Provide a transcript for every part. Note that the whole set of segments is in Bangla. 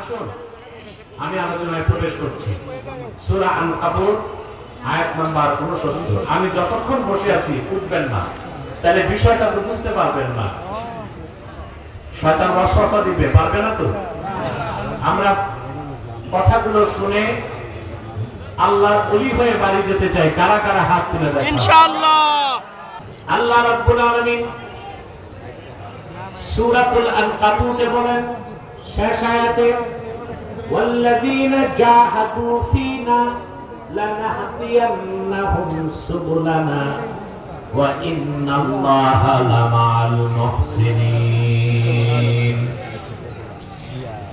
আসুন আমি আলোচনায় প্রবেশ করছি। সূরা আন কাবুর আয়াত নাম্বার 69 আমি যতক্ষণ বসে আছি উঠবেন না। তাহলে বিষয়টা তো বুঝতে পারবেন না। শয়তান ওয়াসওয়াসা দিবে পারবে না তো? আমরা কথাগুলো শুনে আল্লাহর অলি হয়ে বাড়ি যেতে চাই। কারা কারা হাত তুলে দেয় ইনশাআল্লাহ। আল্লাহ রাব্বুল আলামিন সূরাতুল আনকাবুতে বলেন শেষ আয়াতে والذين جاهدوا فينا لنهدينهم سبلنا وإن الله لمع المحسنين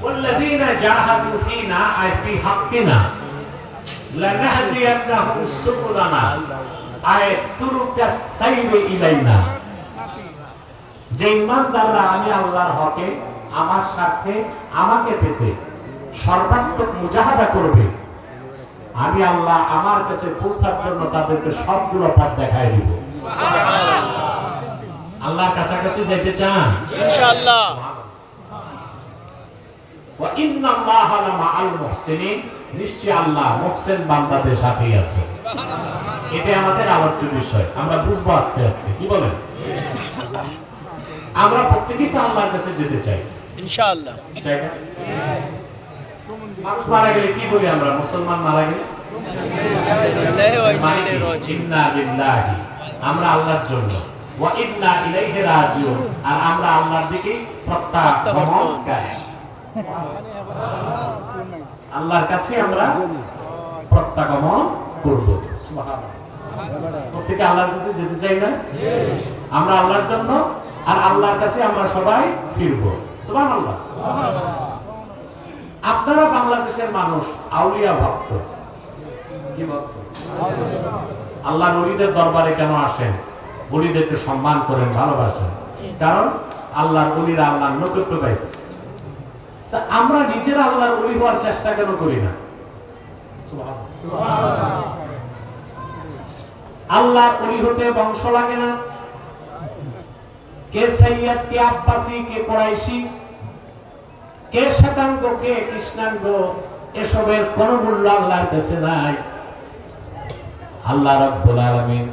والذين جاهدوا فينا أي في حقنا لنهدينهم سبلنا أي طرق السير إلينا যে ইমানদাররা আমি আল্লাহর হকে আমার স্বার্থে আমাকে পেতে সর্বাত্মক মুজাহাদা করবে। আমি আল্লাহ আমার কাছে পৌঁছার জন্য তাদেরকে সবগুলো পথ দেখায় দিব। আল্লাহর কাছাকাছি যেতে চান? ইনশাআল্লাহ। ওয়া ইন্না আল্লাহা লামাআল মুহসিনিন। নিশ্চয় আল্লাহ মুহসিন বান্দাদের সাথেই আছে। এটা আমাদের আলোচ্য বিষয়। আমরা বুঝব আস্তে আস্তে। কি বলেন? আমরা প্রত্যেকেই তো আল্লাহর কাছে যেতে চাই। ইনশাআল্লাহ। আমরা? আল্লাহর জন্য। আর আমরা আল্লাহর দিকে আল্লাহর কাছে আমরা প্রত্যাগমন করব। প্রত্যেকে আল্লাহর কাছে যেতে চাই না? আমরা আল্লাহর জন্য। আর আল্লাহর কাছে আমরা সবাই ফিরব। আপনারা বাংলাদেশের মানুষ আউলিয়া ভক্ত। কি ভক্ত? আল্লাহ নবীদের দরবারে কেন আসেন? বলিদেরকে সম্মান করেন ভালোবাসেন। কারণ আল্লাহর অলিরা আল্লাহর নৈকট্য পাইছে। তা আমরা নিজেরা আল্লাহর অলি হওয়ার চেষ্টা কেন করি না? আল্লাহর অলি হতে বংশ লাগে না। কে সৈয়দ, কে আব্বাসি, কে কোরাইশি, কে শ্বেতাঙ্গ, কে কৃষ্ণাঙ্গ, এসবের কোন মূল্য আল্লাহর কাছে নাই। আল্লাহ রাব্বুল আলামিন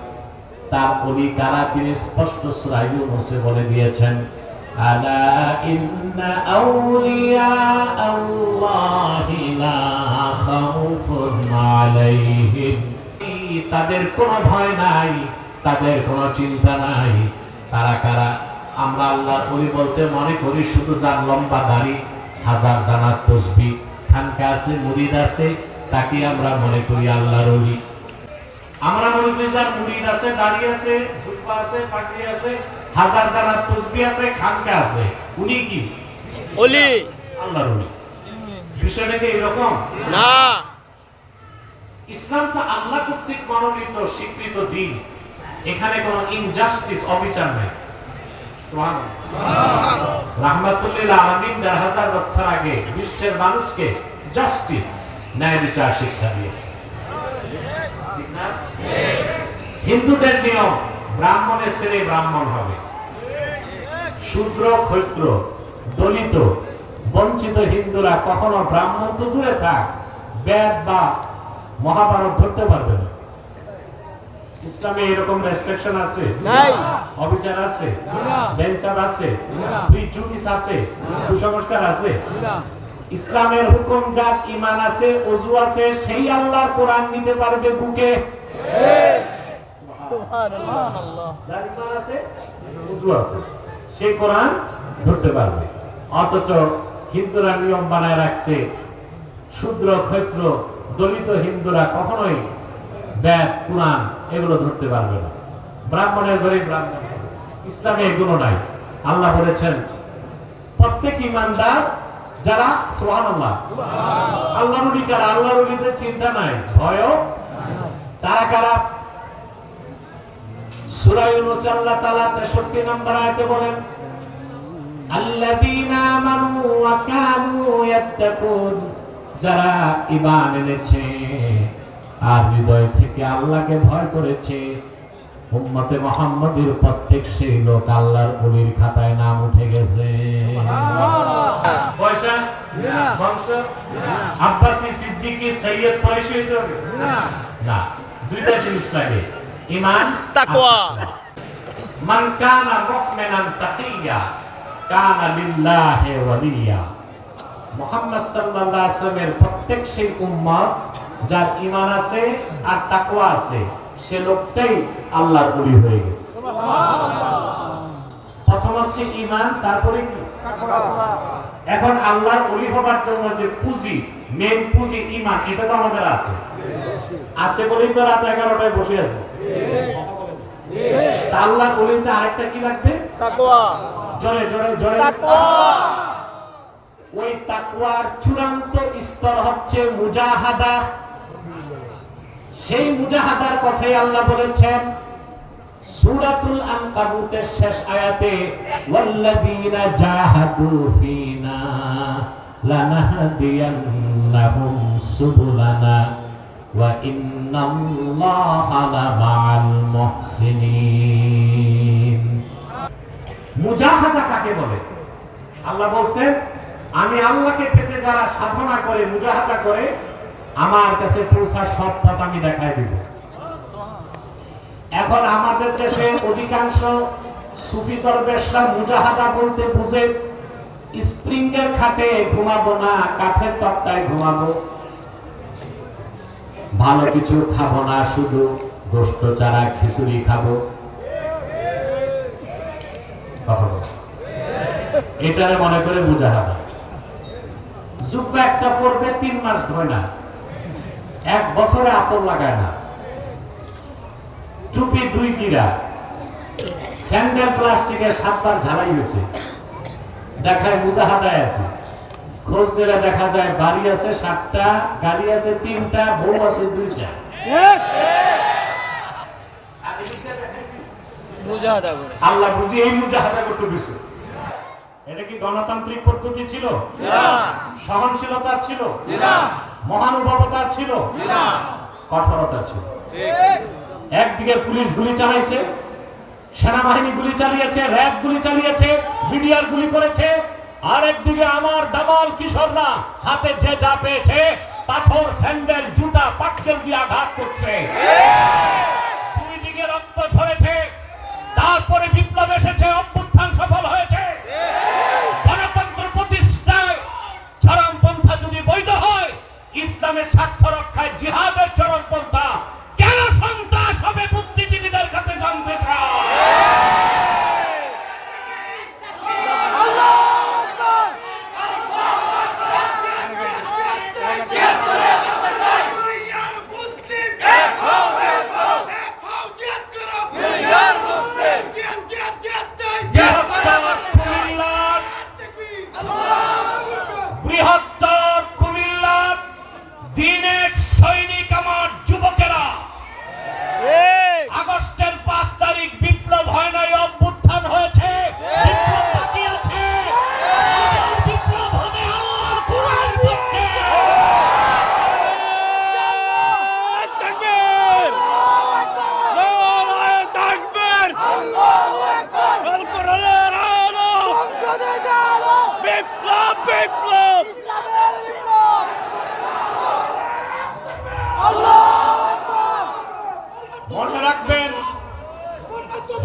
তার অলি কারা তিনি স্পষ্ট সূরা ইউনূসে বলে দিয়েছেন, আলা ইন্না আউলিয়া আল্লাহি লা খাউফুন আলাইহিম। তাদের কোনো ভয় নাই, তাদের কোনো চিন্তা নাই। তারা কারা? আমরা আল্লাহর অলি বলতে মনে করি শুধু যার লম্বা দাড়ি হাজার দানার তসবি খানকা আছে মুরিদ আছে তাকে আমরা মনে করি আল্লাহর অলি আমরা মনে করি যার মুরিদ আছে দাড়ি আছে জুব্বা আছে পাগড়ি আছে হাজার দানার তসবি আছে খানকা আছে। উনি কি? ওলি। আল্লাহর অলি বিষয়টা কি এরকম? না। ইসলাম তো আল্লাহ কর্তৃক মনোনীত স্বীকৃত দিন। এখানে কোনো ইনজাস্টিস অবিচার নেই। বছর আগে হিন্দুদের নিয়ম, ব্রাহ্মণের ব্রাহ্মণ হবে। শূদ্র ক্ষৈত্র দলিত, বঞ্চিত হিন্দুরা কখনো ব্রাহ্মণ তো দূরে থাক, বেদ বা মহাভারত ধরতে পারবে না। ইসলামে এরকম রেস্ট্রিকশন আছে? নাই। অবিচার আছে? না। আছে? না। প্রিজুডিস আছে? কুসংস্কার আছে? ইসলামের হুকুম ইমান আছে ওযু আছে সেই আল্লাহর কোরআন নিতে পারবে বুকে। সুবহানাল্লাহ। যার ইমান আছে ওযু আছে সেই কোরআন ধরতে পারবে। অথচ হিন্দুরা নিয়ম বানায় রাখছে শূদ্র ক্ষেত্র দলিত হিন্দুরা কখনোই বেদ কোরআন, এগুলো ধরতে পারবে না। ব্রাহ্মণের ঘরে ব্রাহ্মণ। ইসলামে এগুলো নাই। আল্লাহ বলেছেন, প্রত্যেক ইমানদার, যারা সোহান আল্লাহ আল্লাহ চিন্তা নাই, ভয়ও তারা কারা? সূরা ইউনূস আল্লাহ তাআলা 63 নম্বর আয়াতে বলেন, আল্লাযীনা আমানু ওয়া কানু ইয়াত্তাকুন। যারা ঈমান এনেছে আর হৃদয় থেকে আল্লাহকে ভয় করেছে। উম্মতে মুহাম্মাদের প্রত্যেক সেই লোক আল্লাহর ওলির খাতায় নাম উঠে গেছে। পয়সা বংশ? আব্বাসি সিদ্দিকী সৈয়দ পয়সা না। দুইটা জিনিস লাগে। ইমান আর তাকওয়া। মান কানা মুমিনান তাকিয়া কানা লিল্লাহি ওয়ালিয়া। মুহাম্মদ সাল্লাল্লাহু আলাইহি ওয়াসাল্লামের প্রত্যেক সেই উম্মত যার ঈমান আছে আর তাকওয়া আছে সে লোকটাই আল্লাহর ওলি হয়ে গেছে। প্রথম হচ্ছে ঈমান তারপরে কি? এখন আল্লাহর ওলি হবার জন্য যে পুঁজি মেন পুঁজি ঈমান এটা তো আমাদের আছে। আছে বলেই তো রাত এগারোটায় বসে আছে। তা আল্লাহর ওলিতে আরেকটা কি লাগবে? জোরে জোরে তাকওয়া। ওই তাকুয়ার চূড়ান্ত স্তর হচ্ছে মুজাহাদা। সেই মুজাহাদার কথাই আল্লাহ বলেছেন। সূরাতুল আনকাবুতের শেষ আয়াতে, ওয়াল্লাযীনা জাহাদু ফিনা লানাহদিয়ান্নাহুম সুবুলানা ওয়া ইন্নাল্লাহা লামাআল মুহসিনিন। মুজাহাদা কাকে বলে? আল্লাহ বলছেন, আমি আল্লাহকে পেতে যারা সাধনা করে, মুজাহাদা করে আমার কাছে পৌঁছার সব পথ আমি দেখাই দিব। এখন আমাদের দেশে অধিকাংশ সুফি দরবেশরা মুজাহাদা বলতে বুঝে, স্প্রিংয়ের খাটে ঘুমাবো না, কাঠের তক্তায় ঘুমাবো। ভালো কিছু খাব না, শুধু গোস্ত, চারা, খিচুড়ি খাব। এটারে মনে করে মুজাহাদা। জুব্বা একটা পড়বে, তিন মাস ধরে না। এক বছরে আতর লাগায় না। টুপি দুই কিরা। স্যান্ডেল প্লাস্টিকের সাতবার ঝালাই হয়েছে। দেখায় মুজাহাদায় আছে। খোঁজ নিলে দেখা যায় বাড়ি আছে সাতটা গাড়ি আছে তিনটা বউ আছে দুইটা। আল্লাহ বুঝি এই মুজাহাদা করতে বিষয় এটা কি গণতান্ত্রিক পদ্ধতি ছিল? সহনশীলতা ছিল? না। মহানুভবতা ছিল। কঠোরতা ছিল। একদিকে পুলিশ গুলি চালাইছে সেনাবাহিনী গুলি চালিয়েছে র্যাব গুলি চালিয়েছে বিডিআর গুলি করেছে আর একদিকে আমার দামাল কিশোররা হাতে যে যা পেয়েছে পাথর স্যান্ডেল জুতা পাটকেল দিয়ে আঘাত করছে। দুই দিকে রক্ত ঝরেছে তারপরে বিপ্লব এসেছে অভ্যুত্থান ইসলামের স্বার্থ রক্ষায় জিহাদের চরমপন্থা কেন সন্ত্রাস হবে বুদ্ধিজীবীদের কাছে জানতে চায় বৃহত্তর কুমিল্লার বৃহত্তর কুমিল্লার দিনের সৈনিক আমার যুবকেরা আগস্টের পাঁচ তারিখ বিপ্লব হয় নাই অভ্যুত্থান হয়েছে বিপ্লব বাকি আছে আবার বিপ্লব হবে আল্লাহর কোরআনের পক্ষে তাকবীর নারায়ে তাকবীর আল কোরআনের আলো বিপ্লব বিপ্লব মনে রাখবেন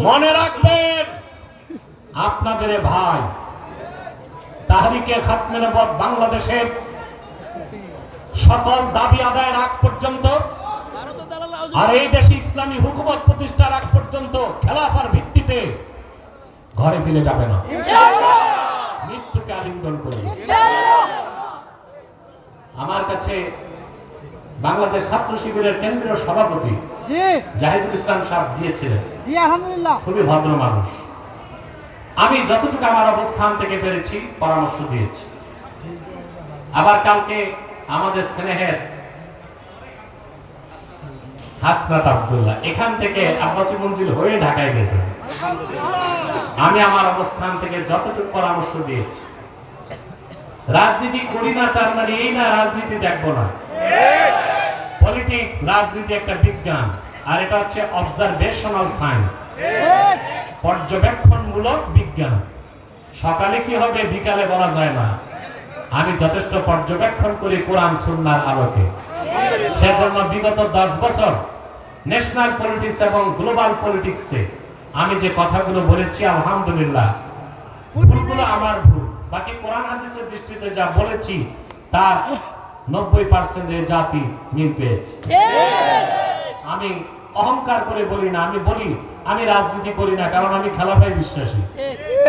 মনে রাখবেন আপনাদের এ ভাই তাহরিকে খাতমে নবুয়ত বাংলাদেশের সকল দাবি আদায়ের আগ পর্যন্ত আর এই দেশে ইসলামী হুকুমত প্রতিষ্ঠার আগ পর্যন্ত খেলাফার ভিত্তিতে ঘরে ফিরে যাবে না। মৃত্যুকে আলিঙ্গন করবে আমার কাছে বাংলাদেশ ছাত্র শিবিরের কেন্দ্রীয় সভাপতি জাহিদুল ইসলাম সাহেব দিয়েছিলেন। খুবই ভদ্র মানুষ। আমি যতটুকু আমার অবস্থান থেকে পেরেছি পরামর্শ দিয়েছি। আবার কালকে আমাদের স্নেহের হাসনাত আব্দুল্লাহ। এখান থেকে আব্বাসী মঞ্জিল হয়ে ঢাকায় গেছে। আমি আমার অবস্থান থেকে যতটুকু পরামর্শ দিয়েছি। রাজনীতি করি না তার মানে এই না রাজনীতি দেখব না। পলিটিক্স রাজনীতি একটা বিজ্ঞান আর এটা হচ্ছে অবজারভেশনাল সায়েন্স পর্যবেক্ষণমূলক বিজ্ঞান। সকালে কি হবে বিকালে বলা যায় না। আমি যথেষ্ট পর্যবেক্ষণ করি কোরআন সুন্নার আলোকে। সেজন্য বিগত দশ বছর ন্যাশনাল পলিটিক্স এবং গ্লোবাল পলিটিক্সে আমি যে কথাগুলো বলেছি আলহামদুলিল্লাহ ভুলগুলো আমার ভুল। বাকি কোরআন হাদিসের দৃষ্টিতে যা বলেছি তার নব্বই পার্সেন্টের জাতি মিল পেয়েছে। আমি অহংকার করে বলি না আমি বলি আমি রাজনীতি করি না কারণ আমি খেলাফায় বিশ্বাসী।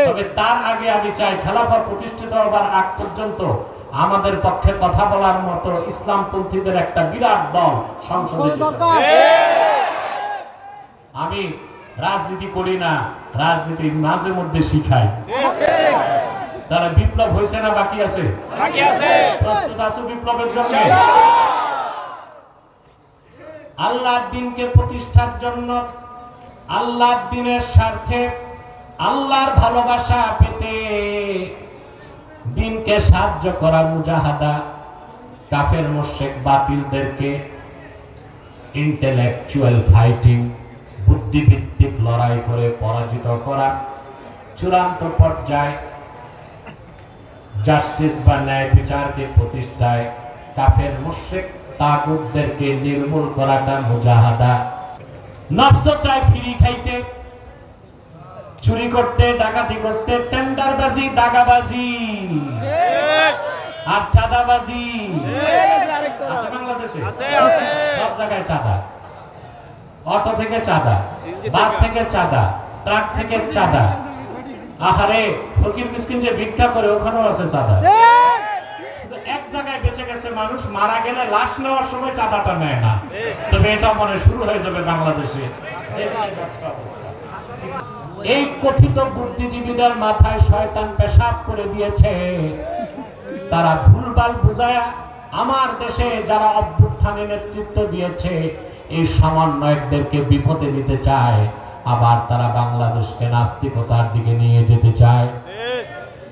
তবে তার আগে আমি চাই খেলাফা প্রতিষ্ঠিত হবার আগ পর্যন্ত আমাদের পক্ষে কথা বলার মতো ইসলামপন্থীদের একটা বিরাট দল সংসদে আমি রাজনীতি করি না রাজনীতি মাঝে মধ্যে শিখাই। তারা বিপ্লব হয়েছে না বাকি আছে? বাকি আছে। প্রস্তুত আছো বিপ্লবের জন্য? আল্লাহর দিনকে প্রতিষ্ঠার জন্য আল্লাহর দিনের স্বার্থে, আল্লাহর ভালোবাসা পেতে দিনকে সাহায্য করা মুজাহাদা কাফের মোশেক বাতিলদেরকে ইন্টেলেকচুয়াল ফাইটিং বুদ্ধিভিত্তিক লড়াই করে পরাজিত করা, চূড়ান্ত পর্যায়ে জাস্টিস বা ন্যায় বিচারকে প্রতিষ্ঠায় কাফের মুশরিক তাগুতদেরকে নির্মূল করাটা মুজাহাদা। নফস চায় ফিরি খাইতে। চুরি করতে ডাকাতি করতে টেন্ডারবাজি দাগাবাজি। আর চাঁদাবাজি। আছে বাংলাদেশে? আছে, আছে। সব জায়গায় চাঁদা। অটো থেকে চাঁদা বাস থেকে। চাঁদা ট্রাক থেকে চাঁদা। আহারে ফকির মিসকিন যে ভিক্ষা করে ওখানেও আছে চাঁদা। শুধু এক জায়গায় বেঁচে মানুষ মারা গেলে লাশ নেওয়ার সময় চাঁদাটা নেয় না। তবে এটা মনে শুরু হয়ে যাবে বাংলাদেশে। এই কথিত বুদ্ধিজীবীদের মাথায় শয়তান পেশাব করে দিয়েছে। তারা ভুলভাল বুঝায়া, আমার দেশে যারা অভ্যুত্থানে নেতৃত্ব দিয়েছে, এই সমন্বয়কদেরকে বিপদে নিতে চায়। আবার তারা বাংলাদেশকে নাস্তিকতার দিকে নিয়ে যেতে চায়।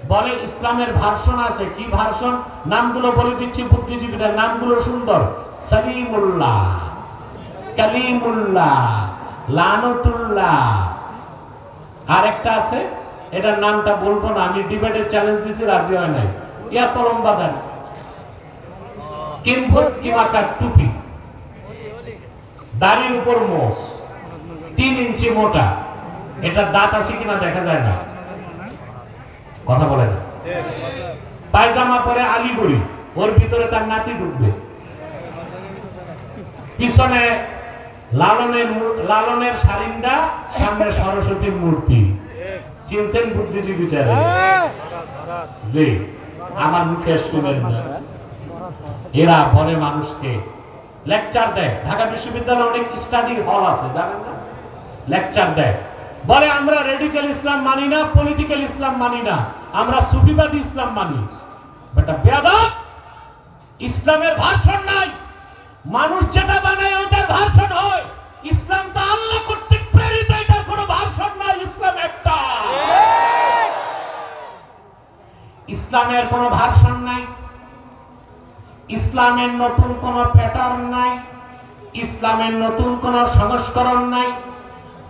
বলে ইসলামের ভার্সন আছে। কি ভার্সন? নামগুলো বলে দিচ্ছি বুদ্ধিজীবীদের। নামগুলো সুন্দর। সালিমুল্লাহ। কালিমুল্লাহ। লানতুল্লাহ। আর একটা আছে। এটার নামটা বলব না। আমি ডিবেটে চ্যালেঞ্জ দিছি, রাজি হয় নাই। ইয়া তরম্বা দেন কিম্ভুত কিমাকার টুপি। দাড়ির উপর মোষ। তিন ইঞ্চি মোটা। এটা দাঁত আছে কিনা দেখা যায় না। কথা বলে। পায়জামা পরে আলিগুড়ি ওর ভিতরে তার নাতি ঢুকবে। পিছনে লালনের লালনের সারিন্দা, সামনে সরস্বতীর মূর্তি। চিনছেন বুদ্ধিজীবী জি, আমার মুখে শুনেন না। এরা বলে মানুষকে। লেকচার দেয়। ঢাকা বিশ্ববিদ্যালয়ে অনেক স্টাডি হল আছে, জানেন না? লেকচার দেয়। বলে, আমরা রেডিক্যাল ইসলাম মানি না পলিটিক্যাল ইসলাম মানি না। আমরা সুফিবাদী ইসলাম মানি। ইসলামের ভাষণ নাই। মানুষ যেটা বানায় ওটার ভাষণ হয়। ইসলাম তো আল্লাহ কর্তৃক প্রেরিত, এটার কোনো ভাষণ নাই। ইসলাম একটা। ইসলামের কোনো ভাষণ নাই। ইসলামের নতুন কোনো প্যাটার্ন নাই। ইসলামের নতুন কোনো সংস্করণ নাই।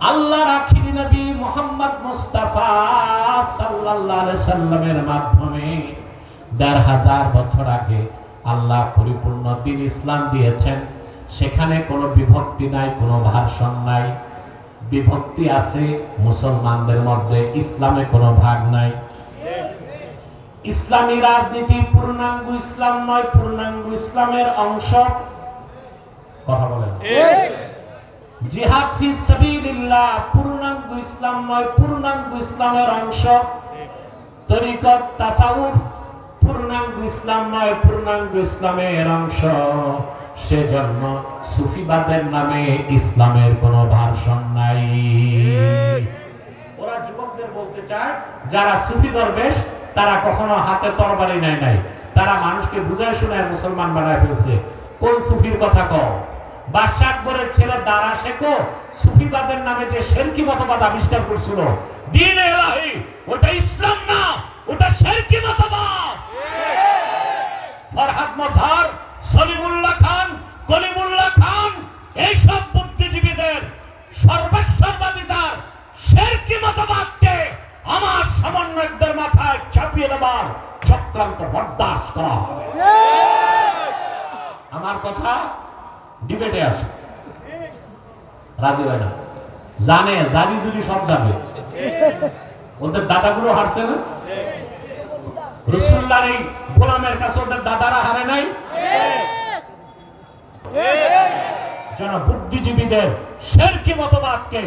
আল্লাহ আখির নবী মোহাম্মদ মুস্তাফা সাল্লাল্লাহু আলাইহি সাল্লামের মাধ্যমে দেড় হাজার বছর আগে আল্লাহ পরিপূর্ণ দিন ইসলাম দিয়েছেন। সেখানে কোনো বিভক্তি নাই, কোনো ভার্সন নাই। বিভক্তি আছে মুসলমানদের মধ্যে, ইসলামে কোনো ভাগ নাই। ইসলামী রাজনীতি পূর্ণাঙ্গ ইসলাম নয়, পূর্ণাঙ্গ ইসলামের অংশ। কথা বলেন। জিহাদ ফি সাবিলিল্লাহ, পূর্ণাঙ্গ ইসলাম নয়, পূর্ণাঙ্গ ইসলামের অংশ। তরিকত তাসাউফ, পূর্ণাঙ্গ ইসলাম নয়, পূর্ণাঙ্গ ইসলামের অংশ। সেজন্য সুফিবাদের নামে ইসলামের কোনো ভার্সন নাই। ওরা যুবকদের বলতে চায়, যারা সুফি দরবেশ, তারা কখনো হাতে তরবারি নেয় নাই। তারা মানুষকে বুঝায় শোনায় মুসলমান বানায় ফেলছে। কোন সুফির কথা কও? বাদশাহ আকবরের ছেলে দারা শেখো সুফিবাদের নামে যে শেরকি মতবাদ আবিষ্কার করছিল। দিন এলাহি ওটা ইসলাম না ওটা শেরকি মতবাদ। ফরহাদ মজহার সলিমুল্লাহ খান কলিমুল্লাহ খান এইসব বুদ্ধিজীবীদের সর্বেশ্বরবাদিতার শেরকি মতবাদকে আমার সমন্বয়কদের মাথায় চাপিয়ে চক্র চক্রান্ত বরদাস্ত। করা হবে আমার কথা ডিবেটে আসো। রাজি হয় না। জানে জারি জুরি সব যাবে ওদের দাদাগুলো হারছে না? রসুল্লার এই গোলামের কাছে ওদের দাদারা হারে নাই? বুদ্ধিজীবীদের শেরকি মতবাদকে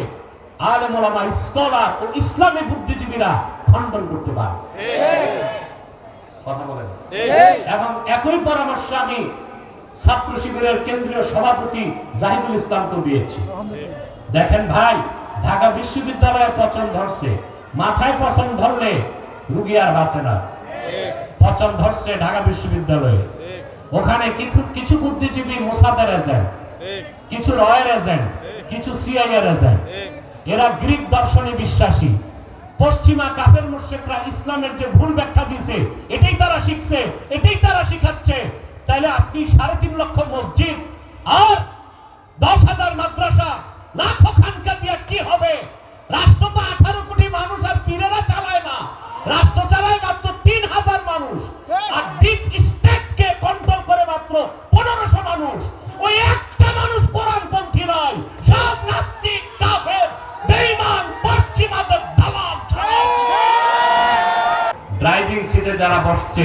আলেম স্কলার ও ইসলামী বুদ্ধিজীবীরা খণ্ডন করতে পারে। কথা বলেন। এবং একই পরামর্শ আমি ছাত্র শিবিরের কেন্দ্রীয় সভাপতি জাহিদুল ইসলামকে দিয়েছি। দেখেন ভাই, ঢাকা বিশ্ববিদ্যালয়ে পচন ধরছে। মাথায় পচন ধরলে রুগী আর বাঁচে না। পচন ধরছে ঢাকা বিশ্ববিদ্যালয়ে। ওখানে কিছু কিছু বুদ্ধিজীবী মোসাদের এজেন্ট, কিছু রয়ের এজেন্ট, কিছু সিআইএর এজেন্ট। এরা গ্রিক দর্শনে বিশ্বাসী। পশ্চিমা কাফের মুশরিকরা ইসলামের যে ভুল ব্যাখ্যা দিছে এটাই তারা শিখছে, এটাই তারা শিখাচ্ছে। তাহলে আপনি সাড়ে তিন লক্ষ মসজিদ আর দশ হাজার মাদ্রাসা লাখো খানকা দিয়ে কি হবে? রাষ্ট্র তো আঠারো কোটি মানুষ আর পীরেরা চালায় না। রাষ্ট্র চালায় মাত্র তিন হাজার মানুষ। আর ডিপ স্টেটকে কন্ট্রোল করে মাত্র পনেরোশো মানুষ। ওই একটা মানুষ কোরআনপন্থী নয়, সব নাস্তিক, কাফের, বেঈমান, পশ্চিমাদের দালাল ড্রাইভিং সিটে যারা বসছে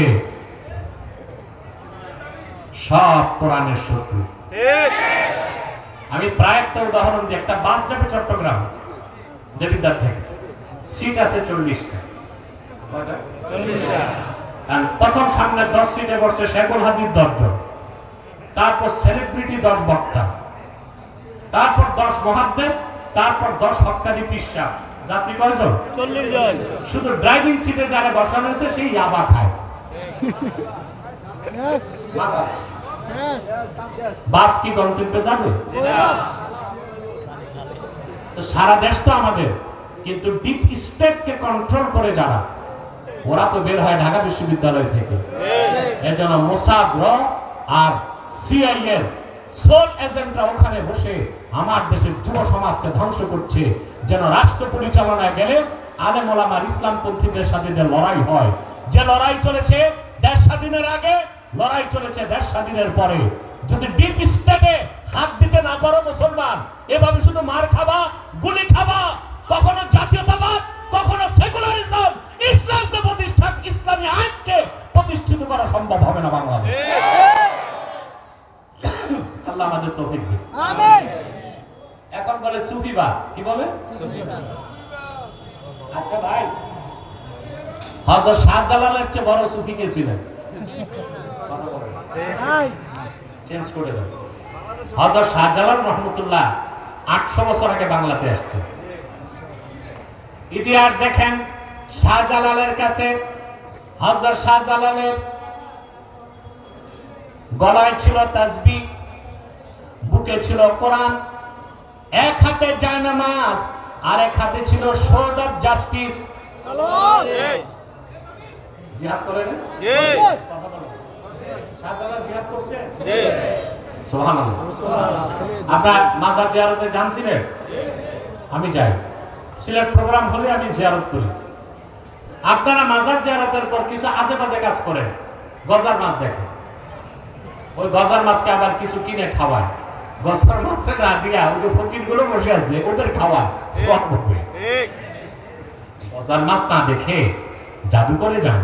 সব কোরআনের শত্রু। আমি প্রায় একটা উদাহরণ দিই একটা বাস যাবে চট্টগ্রাম দেবিদ্বার থেকে। সিট আছে চল্লিশটা। আর প্রথম সামনে দশ সিটে বসছে শেখুল হাদির দশজন। তারপর সেলিব্রিটি দশ বক্তা। তারপর দশ মহাদ্দেশ তারপর দশ হক্কানি পিসা। যাত্রী কয়জন? চল্লিশ জন শুধু ড্রাইভিং সিটে যারা বসানো হয়েছে সেই ইয়াবা খায়। বাস কি গন্তব্যে যাবে? সারা দেশ তো আমাদের, কিন্তু ডিপ স্টেটকে কন্ট্রোল করে যারা, ওরা তো বের হয় ঢাকা বিশ্ববিদ্যালয় থেকে। এজন্য আর সিআই এর সোল এজেন্টরা ওখানে বসে আমার দেশের যুব সমাজকে ধ্বংস করছে, যেন রাষ্ট্র পরিচালনায় গেলে আলেম ইসলামপন্থীদের সাথে যে লড়াই হয়, যে লড়াই চলেছে, দেশ স্বাধীনের আগে লড়াই চলেছে দেশ স্বাধীনের পরে। যদি ডিপ স্টেটে হাত দিতে না পারো মুসলমান এভাবে শুধু মার খাবা গুলি খাবা কখনো জাতীয়তাবাদ কখনো সেকুলারিজম ইসলামকে প্রতিষ্ঠা ইসলামী আইনকে প্রতিষ্ঠিত করা সম্ভব হবে না বাংলাদেশ। আল্লাহ আমাদের তৌফিক দিন এখন বলে সুফিবাদ কি বলে? আচ্ছা ভাই হযরত শাহজালালের চেয়ে বড় সুফি কে ছিলেন। চেঞ্জ করে দাও। হযরত শাহজালাল রহমতুল্লাহ আটশো বছর আগে বাংলাতে আসছে। ইতিহাস দেখেন শাহজালালের কাছে শাহজালালের গলায় ছিল তাসবি বুকে ছিল কোরআন এক হাতে জায়নামাজ আর এক হাতে ছিল শোর্ড অফ জাস্টিস জিহাদ করে কথা বলো। আপনার মাজার জিয়ারতে জানছিলেন আমি যাই। সিলেট প্রোগ্রাম হলে আমি জিয়ারত করি। আপনারা মাজার জিয়ারতের পর কিছু আজে বাজে কাজ করেন গজার মাছ দেখেন। ওই গজার মাছকে আবার কিছু কিনে খাওয়ায়। গজার মাছের না দিয়া ওই যে ফকিরগুলো বসে আছে ওদের খাওয়া সব গজার মাছ না দেখে জাদু করে যান।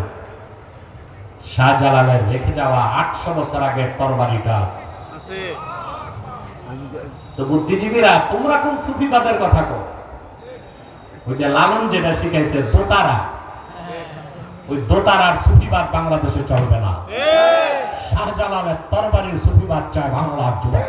শাহজালালের রেখে যাওয়া আটশো বছর আগের তরবারিটা আছে। তো বুদ্ধিজীবীরা তোমরা কোন সুফিবাদের কথা কো ওই যে লালন যেটা শিখাইছে দোতারা। ওই দোতারার সুফিবাদ বাংলাদেশে চলবে না। শাহজালালের তরবারির সুফিবাদ চায় বাংলার যুবক।